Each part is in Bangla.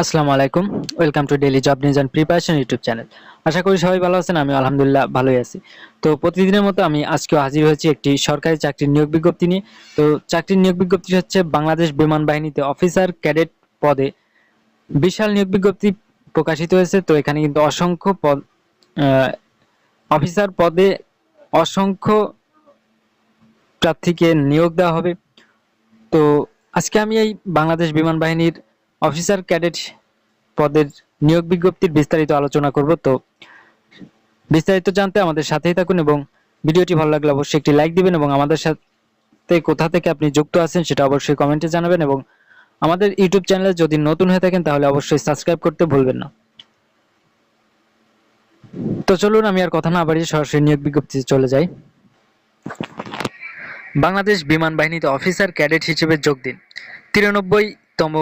আসসালামু আলাইকুম। Welcome to daily job news and preparation YouTube channel আশা করি সবাই ভালো আছেন আমি আলহামদুলিল্লাহ ভালোই আছি। তো প্রতিদিনের মতো আমি আজকেও হাজির হয়েছি একটি সরকারি চাকরির নিয়োগ বিজ্ঞপ্তি নিয়ে। তো চাকরির নিয়োগ বিজ্ঞপ্তি হচ্ছে বাংলাদেশ বিমান বাহিনীতে অফিসার ক্যাডেট পদে বিশাল নিয়োগ বিজ্ঞপ্তি প্রকাশিত হয়েছে। তো এখানে কিন্তু অসংখ্য পদ অফিসার পদে অসংখ্য প্রার্থীকে নিয়োগ দেওয়া হবে। তো আজকে আমি এই বাংলাদেশ বিমান বাহিনীর অফিসার ক্যাডেট পদের নিয়োগ বিজ্ঞপ্তির বিস্তারিত আলোচনা করব। তো বিস্তারিত জানতে আমাদের সাথেই থাকুন এবং ভিডিওটি ভালো লাগলে অবশ্যই একটি লাইক দিবেন এবং আমাদের সাথে কোথা থেকে আপনি যুক্ত আছেন সেটা অবশ্যই কমেন্টে জানাবেন এবং আমাদের ইউটিউব চ্যানেলে যদি নতুন হয়ে থাকেন তাহলে অবশ্যই সাবস্ক্রাইব করতে ভুলবেন না। তো চলুন আমি আর কথা না বাড়িয়ে সরাসরি নিয়োগ বিজ্ঞপ্তিতে চলে যাই। বাংলাদেশ বিমান বাহিনীতে অফিসার ক্যাডেট হিসেবে যোগ দিন। তিরানব্বইতম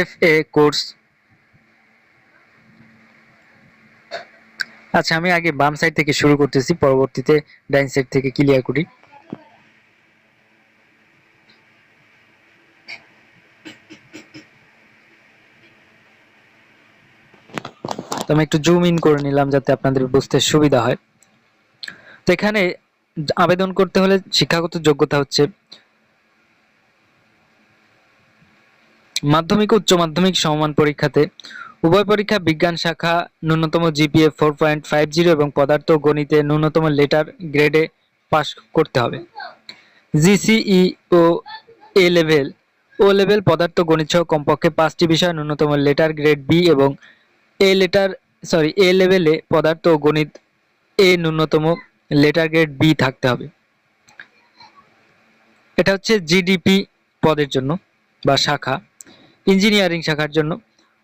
এফ এ কোর্স আচ্ছা আমি আগে বাম সাইড থেকে শুরু করতেছি, পরবর্তীতে ডাইন সাইড থেকে ক্লিয়ার করি। তো আমি একটু জুম ইন করে নিলাম যাতে আপনাদের বুঝতে সুবিধা হয়। তো এখানে আবেদন করতে হলে শিক্ষাগত যোগ্যতা হচ্ছে মাধ্যমিক উচ্চ মাধ্যমিক সমমান পরীক্ষাতে উভয় পরীক্ষা বিজ্ঞান শাখা ন্যূনতম GPA four point five zero এবং পদার্থ গণিতে ন্যূনতম লেটার গ্রেডে পাস করতে হবে। জিসিই ও এ লেভেল ও লেভেল পদার্থ গণিত সহ কমপক্ষে পাঁচটি বিষয় ন্যূনতম লেটার গ্রেড বি এবং এ লেটার সরি এ লেভেলে পদার্থ গণিত এ ন্যূনতম লেটার গ্রেড বি থাকতে হবে। এটা হচ্ছে জিডিপি পদের জন্য বা শাখা। ইঞ্জিনিয়ারিং শাখার জন্য।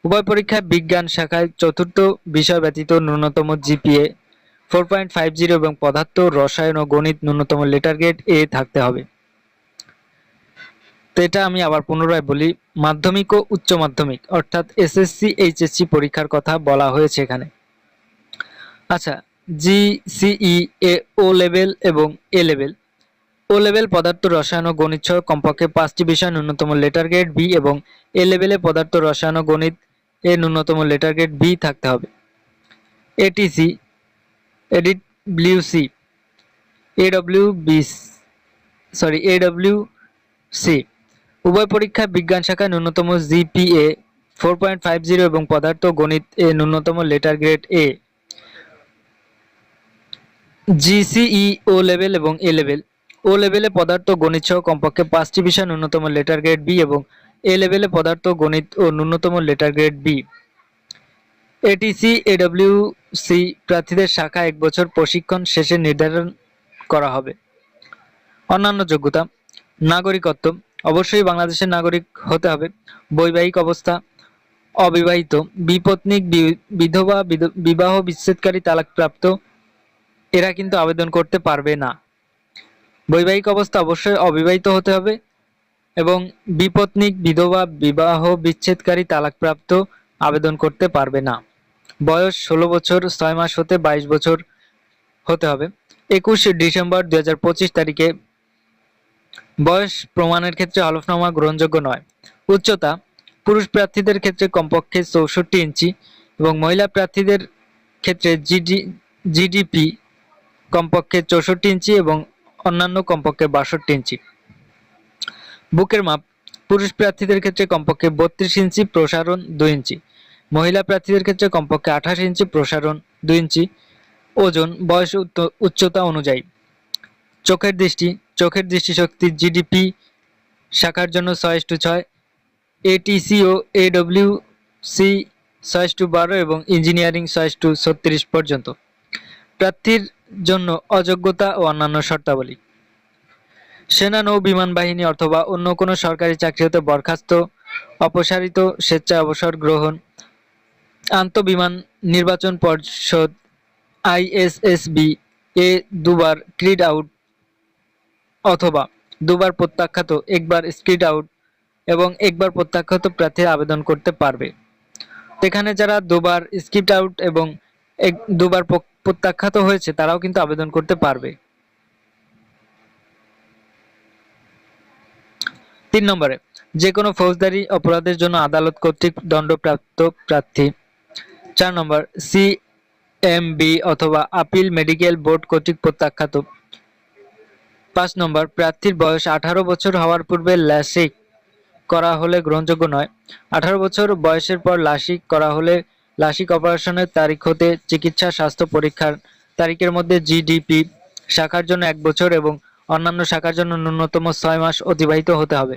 উভয় পরীক্ষায় বিজ্ঞান শাখায় চতুর্থ বিষয় ব্যতীত ন্যূনতম GPA four point five zero এবং পদার্থ, রসায়ন ও গণিত ন্যূনতম লেটার গ্রেড এ থাকতে হবে। তো এটা আমি আবার পুনরায় বলি, মাধ্যমিক ও উচ্চ মাধ্যমিক, অর্থাৎ এসএসসি এইচএসসি পরীক্ষার কথা বলা হয়েছে এখানে। আচ্ছা জি জিসিই এ ও লেভেল এবং এ লেভেল ও লেভেল পদার্থ রসায়ন ও গণিত সহ কমপক্ষে পাঁচটি বিষয় ন্যূনতম লেটার গ্রেড বি এবং এ লেভেলে পদার্থ রসায়ন ও গণিত এ ন্যূনতম লেটার গ্রেড বি থাকতে হবে। এটিসি এডিট ব্লিউসি AW B sorry AW C উভয় পরীক্ষায় বিজ্ঞান শাখায় ন্যূনতম GPA four point five zero এবং পদার্থ গণিত এ ন্যূনতম letter grade A GCE O level এবং এ লেভেল ও লেভেলে পদার্থ, গণিত সহ কমপক্ষে পাঁচটি বিষয় ন্যূনতম লেটার গ্রেড বি এবং এ লেভেলে পদার্থ, গণিত ও ন্যূনতম letter grade B. ATC AW C প্রার্থীদের শাখা এক বছর প্রশিক্ষণ শেষে নির্ধারণ করা হবে। অন্যান্য যোগ্যতা, নাগরিকত্ব। অবশ্যই বাংলাদেশের নাগরিক হতে হবে। বৈবাহিক অবস্থা, অবিবাহিত। বিপত্নিক বিধবা, বিধ- বিবাহ বিচ্ছেদকারী তালাকপ্রাপ্ত। এরা কিন্তু আবেদন করতে পারবে না। বৈবাহিক অবস্থা অবশ্যই অবিবাহিত হতে হবে এবং বিপত্নিক বিধবা, বিবাহ বিচ্ছেদকারী তালাকপ্রাপ্ত আবেদন করতে পারবে না। বয়স ষোলো বছর, ছয় মাস হতে বাইশ বছর হতে হবে। একুশ ডিসেম্বর দুই হাজার পঁচিশ তারিখে বয়স প্রমাণের ক্ষেত্রে হলফনামা গ্রহণযোগ্য নয়। উচ্চতা, পুরুষ প্রার্থীদের ক্ষেত্রে কমপক্ষে চৌষট্টি ইঞ্চি এবং মহিলা প্রার্থীদের ক্ষেত্রে জিডি, জিডিপি কমপক্ষে চৌষট্টি ইঞ্চি এবং অন্যান্য কমপক্ষে বাষট্টি ইঞ্চি। বুকের মাপ, পুরুষ প্রার্থীদের ক্ষেত্রে কমপক্ষে বত্রিশ ইঞ্চি, প্রসারণ দুই ইঞ্চি। মহিলা প্রার্থীদের ক্ষেত্রে কমপক্ষে আঠাশ ইঞ্চি, প্রসারণ দুই ইঞ্চি। ওজন, বয়স উচ্চতা অনুযায়ী। চোখের দৃষ্টি, চোখের দৃষ্টিশক্তি, জিডিপি, শাখার জন্য ছয় টু ছয়, এটিসি ও এডব্লিউ সি ছয় টু বারো এবং ইঞ্জিনিয়ারিং ছয় টু ছত্রিশ পর্যন্ত। প্রার্থীর জন্য অযোগ্যতা ও অন্যান্য শর্তাবলী। সেনা, নৌ, বিমান বাহিনী অথবা অন্য কোনো সরকারি চাকরি হতে বরখাস্ত, অপসারিত স্বেচ্ছায় অবসর গ্রহণ, আন্তঃবিমান নির্বাচন পর্ষদ, আইএসএসবি এ দুবার ক্রিড আউট অথবা দুবার প্রত্যাখ্যাত, একবার স্ক্রিড আউট এবং একবার প্রত্যাখ্যাত প্রার্থী আবেদন করতে পারবে। এখানে যারা দুবার স্কিপ আউট এবং দুবার প্রত্যাখ্যাত হয়েছে, তারাও কিন্তু আবেদন করতে পারবে। তিন নম্বরে যে কোনো ফৌজদারি অপরাধের জন্য আদালত কর্তৃক দণ্ডপ্রাপ্ত প্রার্থী। চার নম্বর, সি এম বি অথবা আপিল মেডিকেল বোর্ড কর্তৃক প্রত্যাখ্যাত। পাঁচ নম্বর, প্রার্থীর বয়স আঠারো বছর হওয়ার পূর্বে লাসিক করা হলে গ্রহণযোগ্য নয়। আঠারো বছর বয়সের পর লাসিক করা হলে লাসিক অপারেশনের তারিখ হতে চিকিৎসা, স্বাস্থ্য পরীক্ষার তারিখের মধ্যে জিডিপি শাখার জন্য এক বছর এবং অন্যান্য শাখার জন্য ন্যূনতম ছয় মাস অতিবাহিত হতে হবে।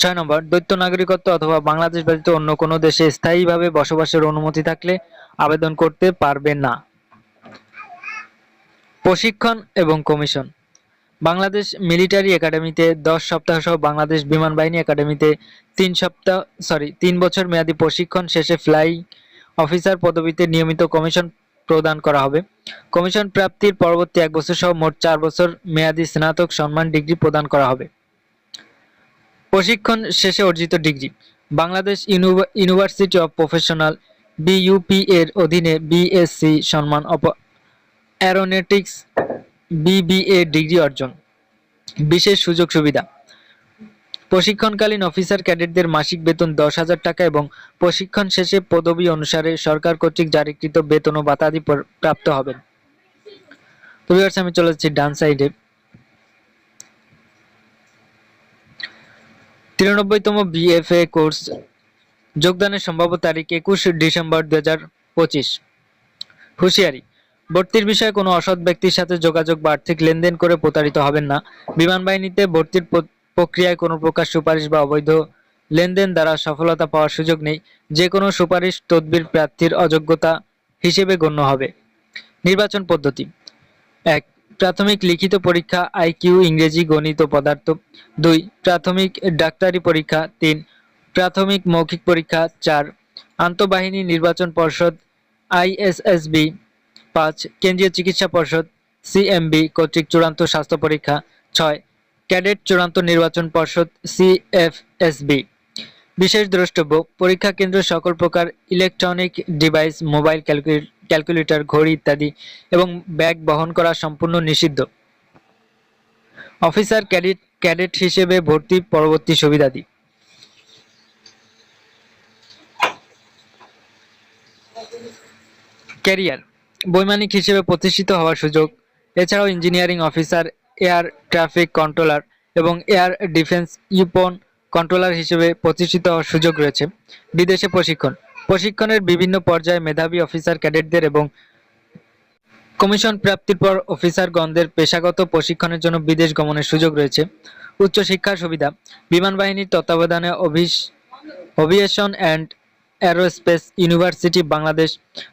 ছয় নম্বর দ্বৈত নাগরিকত্ব অথবা বাংলাদেশ ব্যতীত অন্য কোনো দেশে স্থায়ীভাবে বসবাসের অনুমতি থাকলে আবেদন করতে পারবে না। প্রশিক্ষণ এবং কমিশন। বাংলাদেশ মিলিটারি একাডেমিতে দশ সপ্তাহ সহ বাংলাদেশ বিমান বাহিনী একাডেমিতে তিন সপ্তাহ সরি তিন বছর মেয়াদী প্রশিক্ষণ শেষে ফ্লাইং অফিসার পদবিতে নিয়মিত কমিশন প্রদান করা হবে। কমিশন প্রাপ্তির পরবর্তী এক বছর সহ মোট চার বছর মেয়াদী স্নাতক সম্মান ডিগ্রি প্রদান করা হবে। প্রশিক্ষণ শেষে অর্জিত ডিগ্রি। বাংলাদেশ ইউনিভ- ইউনিভার্সিটি অফ প্রফেশনাল বিইউপি এর অধীনে বিএসসি সম্মান অ্যারোনটিক্স বিবিএ ডিগ্রি অর্জন। বিশেষ সুযোগ সুবিধা প্রশিক্ষণকালীন অফিসার ক্যাডেটদের মাসিক বেতন দশ হাজার টাকা এবং প্রশিক্ষণ শেষে পদবি অনুসারে সরকার কর্তৃক জারিকৃত বেতন ও ভাতাদি প্র- প্রাপ্ত হবেন। আমি চলে যাচ্ছি ডান সাইডে তিরানব্বইতম বিএফএ কোর্স যোগদানের সম্ভাব্য তারিখ একুশ ডিসেম্বর দু হাজার পঁচিশ। হুঁশিয়ারি, ভর্তির বিষয়ে কোনো অসৎ ব্যক্তির সাথে যোগাযোগ বা আর্থিক লেনদেন করে প্রতারিত হবেন না। বিমান বাহিনীতে ভর্তির প্রক্রিয়ায় কোনো প্রকার সুপারিশ বা অবৈধ লেনদেন দ্বারা সফলতা পাওয়ার সুযোগ নেই, যে কোনো সুপারিশ তদবির প্রার্থীর অযোগ্যতা হিসেবে গণ্য হবে। নির্বাচন পদ্ধতি। এক, প্রাথমিক লিখিত পরীক্ষা আইকিউ ইংরেজি, গণিত পদার্থ। দুই, প্রাথমিক ডাক্তারি পরীক্ষা। তিন, প্রাথমিক মৌখিক পরীক্ষা। চার, আন্তঃবাহিনী নির্বাচন পর্ষদ আইএসএসবি পাঁচ, কেন্দ্রীয় চিকিৎসা পর্ষদ সিএমবি কর্তৃক চূড়ান্ত স্বাস্থ্য পরীক্ষা। ছয় ক্যাডেট চূড়ান্ত নির্বাচন পর্ষদ সিএফএসবি বিশেষ দ্রষ্টব্য, পরীক্ষা কেন্দ্র সকল প্রকার ইলেকট্রনিক ডিভাইস, মোবাইল ক্যালকুলেটর, ঘড়ি ইত্যাদি এবং ব্যাগ বহন করা সম্পূর্ণ নিষিদ্ধ। অফিসার ক্যাডেট ক্যাডেট হিসেবে ভর্তি পরবর্তী সুবিধাদি ক্যারিয়ার, বৈমানিক হিসেবে প্রতিষ্ঠিত হওয়ার সুযোগ। এছাড়াও engineering officer air traffic controller এবং এয়ার ডিফেন্স ইউপন কন্ট্রোলার হিসেবে প্রতিষ্ঠিত হওয়ার সুযোগ রয়েছে। বিদেশে প্রশিক্ষণ। প্রশিক্ষণের বিভিন্ন পর্যায়ে মেধাবী অফিসার ক্যাডেটদের এবং কমিশন প্রাপ্তির পর অফিসারগণদের পেশাগত প্রশিক্ষণের জন্য বিদেশ গমনের সুযোগ রয়েছে। উচ্চশিক্ষার সুবিধা। বিমান বাহিনীর তত্ত্বাবধানে অভিস, aviation and aerospace university Bangladesh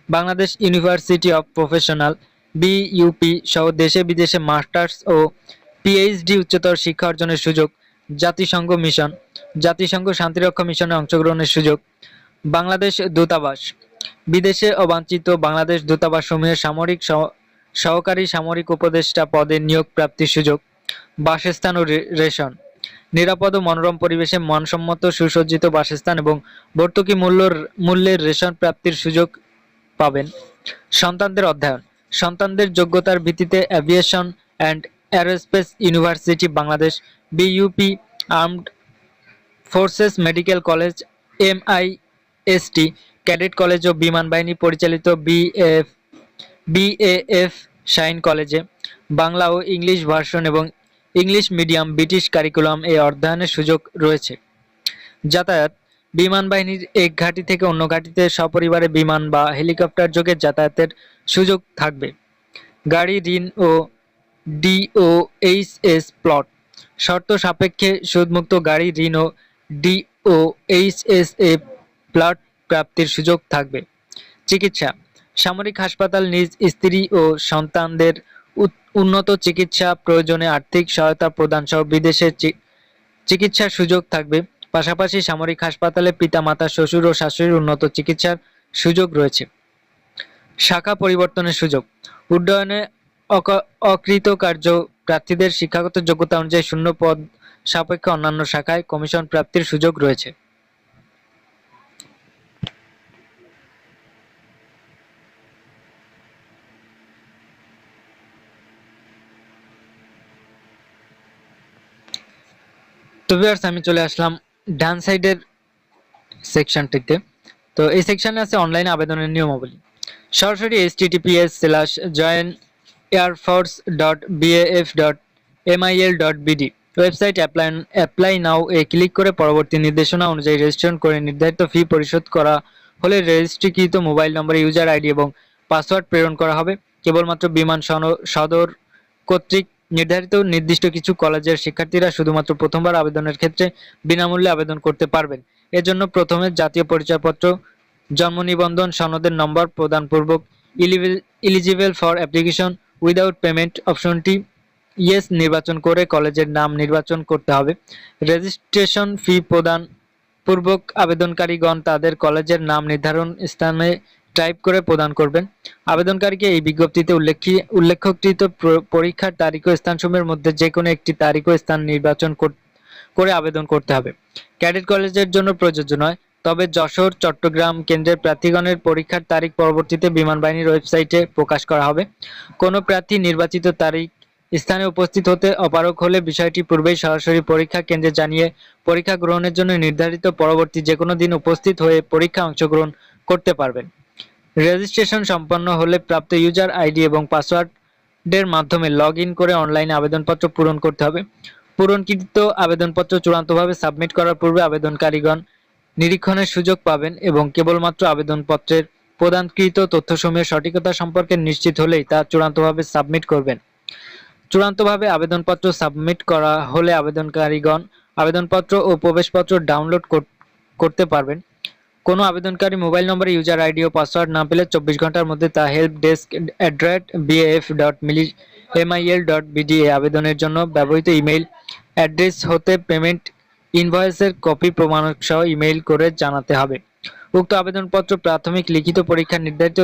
Bangladesh university of professional BUP সহ দেশে বিদেশে মাস্টার্স ও পিএইচডি উচ্চতর শিক্ষা অর্জনের সুযোগ, জাতিসংঘ মিশন, জাতিসংঘ শান্তিরক্ষা মিশনে অংশগ্রহণের সুযোগ, বাংলাদেশ দূতাবাস, বিদেশে অবাঞ্ছিত বাংলাদেশ দূতাবাস সমূহের সামরিক সহ- সহকারী সামরিক উপদেষ্টা পদে নিয়োগ প্রাপ্তির সুযোগ, বাসস্থান ও রেশন, নিরাপদ ও মনোরম পরিবেশে মানসম্মত সুসজ্জিত বাসস্থান এবং ভর্তুকি মূল্য মূল্যের রেশন প্রাপ্তির সুযোগ পাবেন। সন্তানদের অধ্যয়ন সন্তানদের যোগ্যতার ভিত্তিতে aviation and aerospace university Bangladesh BUP armed forces medical college MIST cadet college ও বিমান বাহিনী পরিচালিত বিএফ বিএএফ শাইন কলেজে বাংলা ও ইংলিশ ভার্সন এবং ইংলিশ মিডিয়াম ব্রিটিশ কারিকুলাম এ অধ্যয়নের সুযোগ রয়েছে। যাতায়াত, বিমান বাহিনীর এক ঘাঁটি থেকে অন্য ঘাঁটিতে সপরিবারে বিমান বা হেলিকপ্টার যোগে যাতায়াতের সুযোগ থাকবে। গাড়ি, ঋণ ও ডিওএইচএস প্লট শর্ত সাপেক্ষে সুদমুক্ত গাড়ি, ঋণ ও ডিওএইচএস এ প্লট প্রাপ্তির সুযোগ থাকবে। চিকিৎসা। সামরিক হাসপাতাল নিজ স্ত্রী ও সন্তানদের উন্নত চিকিৎসা, প্রয়োজনে আর্থিক সহায়তা প্রদান সহ বিদেশে চিকিৎসার সুযোগ থাকবে। পাশাপাশি সামরিক হাসপাতালে পিতামাতা, শ্বশুর ও শাশুড়ির উন্নত চিকিৎসার সুযোগ রয়েছে। শাখা পরিবর্তনের সুযোগ। উড্ডয়নে অক- অকৃতকার্য প্রার্থীদের শিক্ষাগত যোগ্যতা অনুযায়ী শূন্য পদ সাপেক্ষে অন্যান্য শাখায় কমিশন প্রাপ্তির সুযোগ রয়েছে। তো ভিউয়ার্স আমি চলে আসলাম ডান সাইডের সেকশনটিতে তো এই সেকশনে আছে অনলাইন আবেদনের নিয়মাবলী। সরাসরি H TTPS slash join air force dot BAF dot MIL dot BD website apply apply now এ ক্লিক করে পরবর্তী নির্দেশনা অনুযায়ী রেজিস্ট্রেশন করে নির্ধারিত ফি পরিশোধ করা হলে রেজিস্ট্রিকৃত মোবাইল নম্বর ইউজার আইডি এবং পাসওয়ার্ড প্রেরণ করা হবে। কেবলমাত্র বিমান সদর কর্তৃক নির্ধারিত নির্দিষ্ট কিছু কলেজের শিক্ষার্থীরা শুধুমাত্র প্রথমবার আবেদনের ক্ষেত্রে বিনামূল্যে আবেদন করতে পারবেন। এজন্য প্রথমে জাতীয় পরিচয়পত্র জন্ম নিবন্ধন সনদের নম্বর প্রদানপূর্বক eligible for application without payment অপশনটি ইয়েস নির্বাচন করে কলেজের নাম নির্বাচন করতে হবে। রেজিস্ট্রেশন ফি প্রদান পূর্বক আবেদনকারীগণ তাদের কলেজের নাম নির্ধারণ স্থানে টাইপ করে প্রদান করবেন। আবেদনকারীকে এই বিজ্ঞপ্তিতে উল্লেখি, উল্লেখকৃত পরীক্ষার তারিখ ও স্থানসমূহের মধ্যে যে কোনো একটি তারিখ ও স্থান নির্বাচন করে আবেদন করতে হবে। ক্যাডেট কলেজের জন্য প্রযোজ্য নয়। তবে যশোর, চট্টগ্রাম কেন্দ্রের প্রার্থীগণের পরীক্ষার তারিখ পরবর্তীতে বিমান বাহিনীর ওয়েবসাইটে প্রকাশ করা হবে। কোনো প্রার্থী নির্বাচিত তারিখ স্থানে উপস্থিত হতে অপারক হলে বিষয়টি পূর্বেই সরাসরি পরীক্ষা কেন্দ্রে জানিয়ে পরীক্ষা গ্রহণের জন্য নির্ধারিত পরবর্তী যে কোনো দিন উপস্থিত হয়ে পরীক্ষা অংশগ্রহণ করতে পারবেন। রেজিস্ট্রেশন সম্পন্ন হলে প্রাপ্ত ইউজার আইডি এবং পাসওয়ার্ডের মাধ্যমে লগ ইন করে অনলাইনে আবেদনপত্র পূরণ করতে হবে। পূরণকৃত আবেদনপত্র চূড়ান্তভাবে সাবমিট করার পূর্বে আবেদনকারীগণ নিরীক্ষণের সুযোগ পাবেন এবং কেবলমাত্র আবেদনপত্রের প্রদানকৃত তথ্যসমূহের সঠিকতা সম্পর্কে নিশ্চিত হলেই তা চূড়ান্তভাবে সাবমিট করবেন। চূড়ান্তভাবে আবেদনপত্র সাবমিট করা হলে আবেদনকারীগণ আবেদনপত্র ও প্রবেশপত্র ডাউনলোড কর- করতে পারবেন। কোনো আবেদনকারী মোবাইল নম্বরে ইউজার আইডি ও পাসওয়ার্ড না পেলে চব্বিশ ঘণ্টার মধ্যে তা help desk at BF dot milli MIL dot বিডিএ আবেদনের জন্য ব্যবহৃত ইমেইল অ্যাড্রেস হতে পেমেন্ট ইনভয়েসের কপি প্রমাণক সহ ইমেইল করে জানাতে হবে। উক্ত আবেদনপত্র প্রাথমিক লিখিত পরীক্ষা নির্ধারিত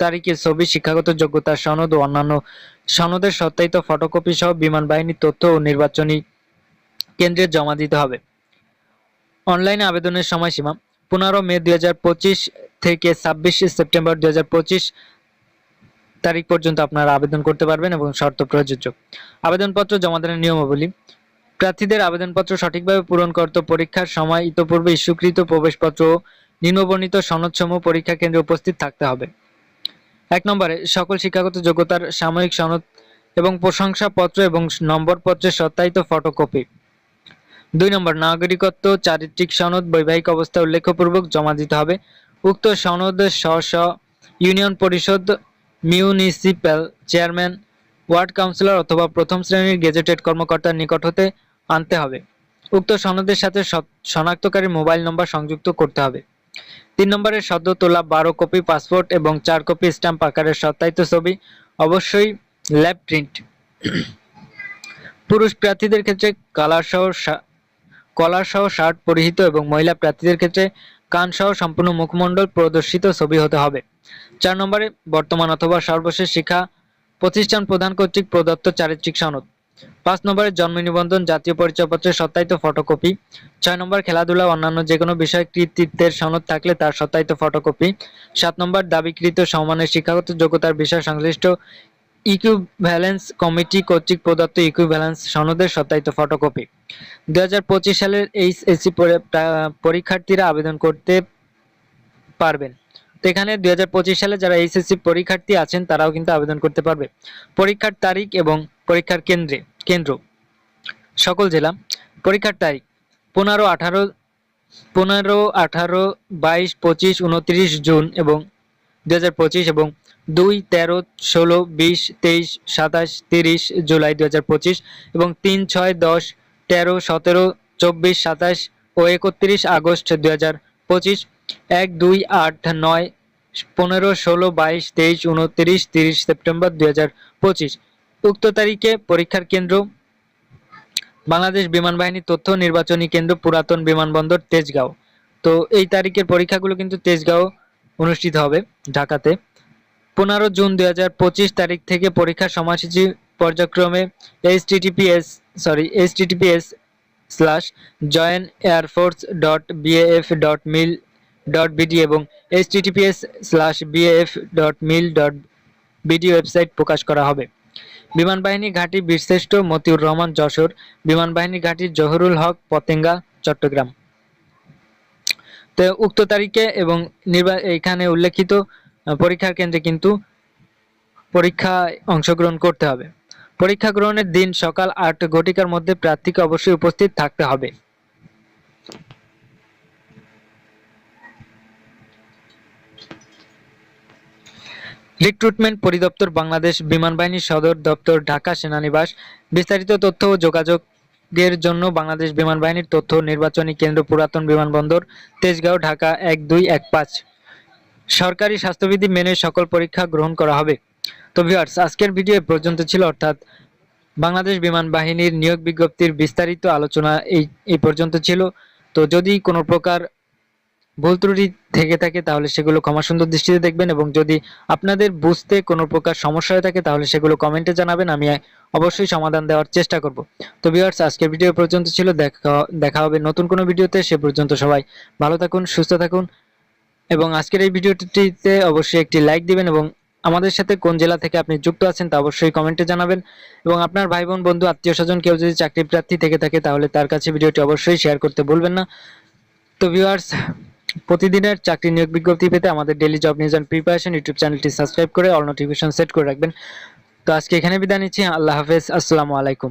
তারিখে ছবি, শিক্ষাগত যোগ্যতার সনদ ও অন্যান্য সনদের সত্যায়িত ফটোকপি সহ বিমান বাহিনীর তথ্য ও নির্বাচনী কেন্দ্রে জমা দিতে হবে। অনলাইনে আবেদনের সময়সীমা, পনেরো মে দুই হাজার পঁচিশ থেকে ছাব্বিশে সেপ্টেম্বর দুই হাজার পঁচিশ তারিখ পর্যন্ত আপনারা আবেদন করতে পারবেন এবং শর্ত প্রযোজ্য। আবেদনপত্র জমা দেওয়ার নিয়মাবলী প্রার্থীদের আবেদনপত্র সঠিকভাবে পূরণ করতে পরীক্ষার সময় ইতোপূর্বে ইস্যুকৃত প্রবেশপত্র ও নিম্নবর্ণিত সনদসমূহ পরীক্ষা কেন্দ্রে উপস্থিত থাকতে হবে। এক নম্বরে, সকল শিক্ষাগত যোগ্যতার সাময়িক সনদ এবং প্রশংসাপত্র এবং নম্বরপত্রের সত্যায়িত ফটোকপি। দুই নম্বর, নাগরিকত্ব, চারিত্রিক সনদ, বৈবাহিক অবস্থা উল্লেখপূর্বক জমা দিতে হবে। উক্ত সনদ স্ব স্ব ইউনিয়ন পরিষদ, মিউনিসিপ্যাল চেয়ারম্যান, ওয়ার্ড কাউন্সিলর অথবা প্রথম শ্রেণির গেজেটেড কর্মকর্তার নিকট হতে আনতে হবে। উক্ত সনদের সাথে শনাক্তকারী মোবাইল নম্বর সংযুক্ত করতে হবে। তিন নম্বরে সদ্য তোলা বারো কপি পাসপোর্ট এবং চার কপি স্ট্যাম্প আকারের সত্যায়িত ছবি অবশ্যই ল্যাব প্রিন্ট। পুরুষ প্রার্থীদের ক্ষেত্রে কালার সহ কলার সহ শার্ট পরিহিত এবং মহিলা প্রার্থীদের ক্ষেত্রে কান সহ সম্পূর্ণ মুখমণ্ডল প্রদর্শিত ছবি হতে হবে। চার নম্বরে বর্তমান অথবা সর্বশেষ শিক্ষা প্রতিষ্ঠান প্রধান কর্তৃক প্রদত্ত চারিত্রিক সনদ। পাঁচ নম্বরে জন্ম নিবন্ধন, জাতীয় পরিচয়পত্রের সত্যায়িত ফটোকপি। ছয় নম্বর খেলাধুলা, অন্যান্য যে কোনো বিষয় কৃতিত্বের সনদ থাকলে তার সত্যায়িত ফটোকপি। সাত নম্বর, দাবিকৃত সমানের শিক্ষাগত যোগ্যতার বিষয় সংশ্লিষ্ট ইকুইভ্যালেন্স কমিটি কর্তৃক প্রদত্ত ইকুইভ্যালেন্স সনদের সত্যায়িত ফটোকপি। দুই হাজার সালের এইচএসসি পরীক্ষার্থীরা আবেদন করতে পারবেন। তো এখানে দুই হাজার পঁচিশ সালে যারা এইচএসসি পরীক্ষার্থী আছেন, তারাও কিন্তু আবেদন করতে পারবে। পরীক্ষার তারিখ এবং পরীক্ষার কেন্দ্রে, কেন্দ্র। সকল জেলা, পরীক্ষার তারিখ, পনেরো আঠারো পনেরো আঠারো, বাইশ, পঁচিশ, উনত্রিশ জুন এবং দুই হাজার পঁচিশ এবং দুই, তেরো, ষোলো, বিশ, তেইশ, সাতাশ, তিরিশ জুলাই দুই হাজার পঁচিশ এবং তিন, ছয়, দশ, তেরো, সতেরো, চব্বিশ, সাতাশ ও একত্রিশ আগস্ট দুই হাজার পঁচিশ। এক, দুই, আট, নয়, পনেরো, ষোলো, বাইশ, তেইশ, উনত্রিশ, তিরিশ সেপ্টেম্বর দুই হাজার পঁচিশ। উক্ত তারিখে পরীক্ষার কেন্দ্র, বাংলাদেশ বিমান বাহিনী তথ্য নির্বাচনী কেন্দ্র পুরাতন বিমানবন্দর তেজগাঁও। তো এই তারিখের পরীক্ষাগুলো কিন্তু তেজগাঁও অনুষ্ঠিত হবে, ঢাকাতে। পনেরো জুন দুই হাজার পঁচিশ তারিখ থেকে পরীক্ষার সময়সূচি পর্যায়ক্রমে H TTPS sorry H TTPS slash join air force dot BAF dot mil dot BD এবং H TTPS slash BAF dot mil dot BD website প্রকাশ করা হবে। বিমান বাহিনী ঘাঁটি বীরশ্রেষ্ঠ মতিউর রহমান যশোর বিমান বাহিনী ঘাঁটি জহরুল হক পতেঙ্গা, চট্টগ্রাম। তো উক্ত তারিখে এবং এখানে উল্লেখিত পরীক্ষার কেন্দ্রে কিন্তু পরীক্ষায় অংশগ্রহণ করতে হবে। পরীক্ষা গ্রহণের দিন সকাল আট ঘটিকার মধ্যে প্রার্থীকে অবশ্যই উপস্থিত থাকতে হবে। রিক্রুটমেন্ট পরিদপ্তর বাংলাদেশ বিমান বাহিনী সদর দপ্তর ঢাকা সেনানিবাস। বিস্তারিত তথ্য ও যোগাযোগের জন্য বাংলাদেশ বিমান বাহিনীর তথ্য নির্বাচনী কেন্দ্র পুরাতন বিমানবন্দর তেজগাঁও, ঢাকা এক দুই এক পাঁচ। সরকারি স্বাস্থ্যবিধি মেনে সকল পরীক্ষা গ্রহণ করা হবে। তো ভিউয়ার্স, আজকের ভিডিও এ পর্যন্ত ছিল, অর্থাৎ বাংলাদেশ বিমান বাহিনীর নিয়োগ বিজ্ঞপ্তির বিস্তারিত আলোচনা এই এই পর্যন্ত ছিল। তো যদি কোনো প্রকার ভুল ত্রুটি থেকে থাকে তাহলে সেগুলো ক্ষমা সুন্দর দৃষ্টিতে দেখবেন এবং যদি আপনাদের বুঝতে কোনো প্রকার সমস্যা হয়ে থাকে তাহলে সেগুলো কমেন্টে জানাবেন, আমি অবশ্যই সমাধান দেওয়ার চেষ্টা করব। তো ভিউয়ার্স আজকের ভিডিও পর্যন্ত ছিল, দেখা দেখা হবে নতুন কোনো ভিডিওতে সে পর্যন্ত সবাই ভালো থাকুন, সুস্থ থাকুন এবং আজকের এই ভিডিওটিতে অবশ্যই একটি লাইক দিবেন এবং আমাদের সাথে কোন জেলা থেকে আপনি যুক্ত আছেন তা অবশ্যই কমেন্টে জানাবেন এবং আপনার ভাই বোন বন্ধু, আত্মীয় স্বজন কেউ যদি চাকরি প্রার্থী থেকে থাকে তাহলে তার কাছে ভিডিওটি অবশ্যই শেয়ার করতে ভুলবেন না। তো ভিউয়ার্স প্রতিদিনের চাকরি নিয়োগ বিজ্ঞপ্তি পেতে আমাদের daily job news and preparation YouTube চ্যানেলটি সাবস্ক্রাইব করে অল নোটিফিকেশন সেট করে রাখবেন। তো আজকে এখানে বিদায় নিচ্ছি, আল্লাহ হাফেজ, আসসালামু আলাইকুম।